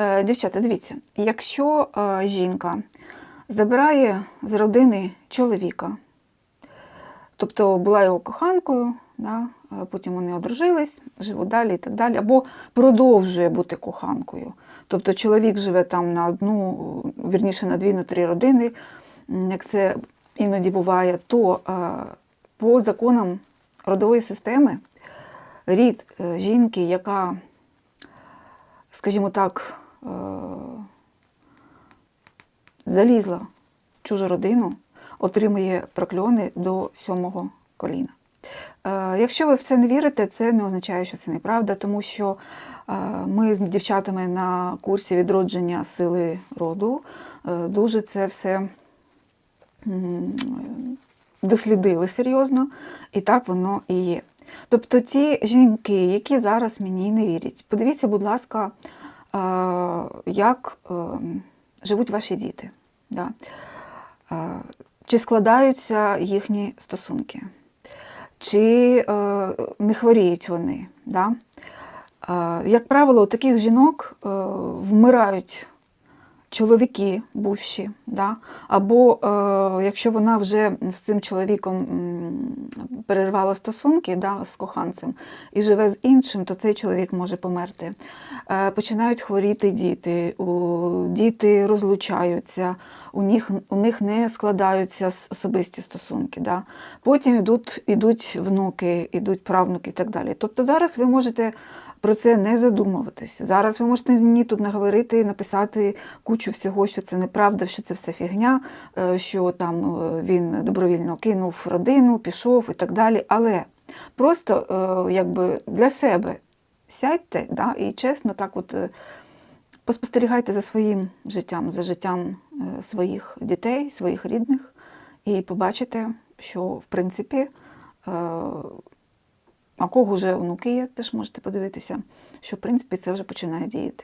Е, Дівчата, дивіться, якщо е, жінка забирає з родини чоловіка, тобто була його коханкою, да, е, потім вони одружились, живуть далі і так далі, або продовжує бути коханкою. Тобто чоловік живе там на одну, вірніше на дві, на три родини, як це іноді буває, то по законам родової системи рід жінки, яка, скажімо так, залізла в чужу родину, отримує прокльони до сьомого коліна. Е, Якщо ви в це не вірите, це не означає, що це неправда, тому що е, ми з дівчатами на курсі відродження сили роду е, дуже це все дослідили серйозно, і так воно і є. Тобто ті жінки, які зараз мені не вірять, подивіться, будь ласка, е, як е, живуть ваші діти. Да? Чи складаються їхні стосунки, чи е, не хворіють вони. Да? Як правило, у таких жінок е, вмирають чоловіки бувші, да? або е, якщо вона вже з цим чоловіком перервала стосунки да, з коханцем і живе з іншим, то цей чоловік може померти. Е, починають хворіти діти, у, діти розлучаються, у них, у них не складаються особисті стосунки. Да? Потім йдуть, йдуть внуки, йдуть правнуки і так далі. Тобто зараз ви можете про це не задумуватись. Зараз ви можете мені тут наговорити, написати кучу всього, що це неправда, що це все фігня, е, що там е, він добровільно кинув родину, пішов і так далі. Але просто е, якби для себе сядьте да, і чесно так от поспостерігайте за своїм життям, за життям своїх дітей, своїх рідних, і побачите, що в принципі. А кого вже внуки є, теж можете подивитися, що в принципі це вже починає діяти.